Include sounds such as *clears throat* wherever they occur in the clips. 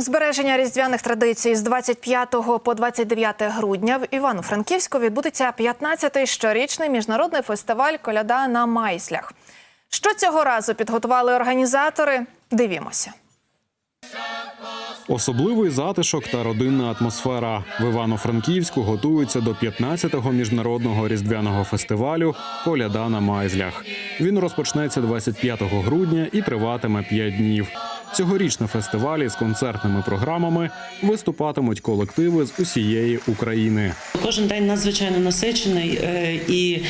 Збереження різдвяних традицій з 25 по 29 грудня в Івано-Франківську відбудеться 15-й щорічний міжнародний фестиваль Коляда на майслях. Що цього разу підготували організатори? Дивімося. Особливий затишок та родинна атмосфера в Івано-Франківську готуються до 15-го міжнародного різдвяного фестивалю Коляда на майзлях. Він розпочнеться 25 грудня і триватиме 5 днів. Цьогоріч на фестивалі з концертними програмами виступатимуть колективи з усієї України. Кожен день надзвичайно насичений е, і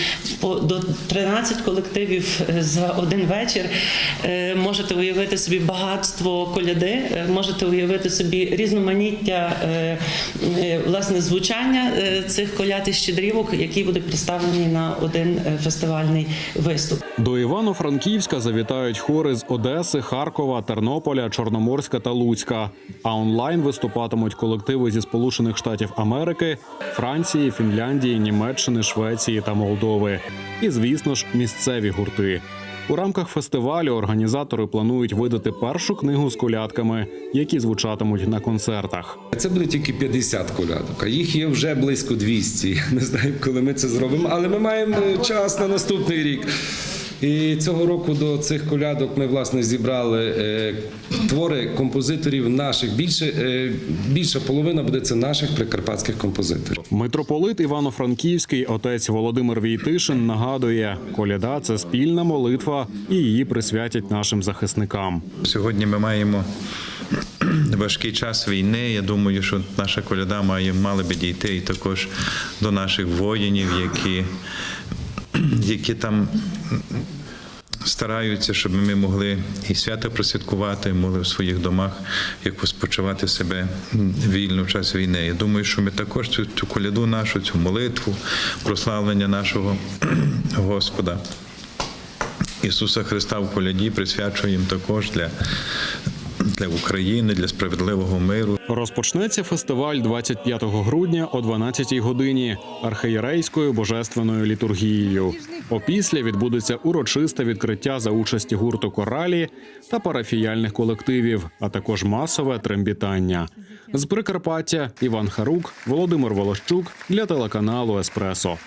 до 13 колективів е, за один вечір. Е, Можете уявити собі багатство коляди, можете уявити собі різноманіття власне звучання цих коляд і щедрівок, які будуть представлені на один фестивальний виступ. До Івано-Франківська завітають хори з Одеси, Харкова, Тернополя, Чорноморська та Луцька. А онлайн виступатимуть колективи зі Сполучених Штатів Америки, Франції, Фінляндії, Німеччини, Швеції та Молдови. І, звісно ж, місцеві гурти. У рамках фестивалю організатори планують видати першу книгу з колядками, які звучатимуть на концертах. Це буде тільки 50 колядок, а їх є вже близько 200. *laughs* Не знаю, коли ми це зробимо, але ми маємо е, час на наступний рік. І цього року до цих колядок ми власне зібрали е, твори композиторів наших. Більше е, більша половина буде це наших прикарпатських композиторів. Митрополит Івано-Франківський отець Володимир Війтишин нагадує, коляда це спільна молитва, і її присвятять нашим захисникам. Сьогодні ми маємо важкий час війни. Я думаю, що наша коляда має мала би дійти і також до наших воїнів, які, *clears throat* які там. Стараються, щоб ми могли і свято просвяткувати, могли в своїх домах як спочивати себе вільно в час війни. Я думаю, що ми також цю, цю коляду нашу, цю молитву, прославлення нашого *clears throat* Господа Ісуса Христа в коляді присвячуємо також для, для України, для справедливого миру. Розпочнеться фестиваль 25 грудня о 12 годині архієрейською божественною літургією. Опісля відбудеться урочисте відкриття за участі гурту коралі та парафіяльних колективів, а також масове трембітання. З Прикарпаття Іван Харук, Володимир Волощук для телеканалу Еспресо.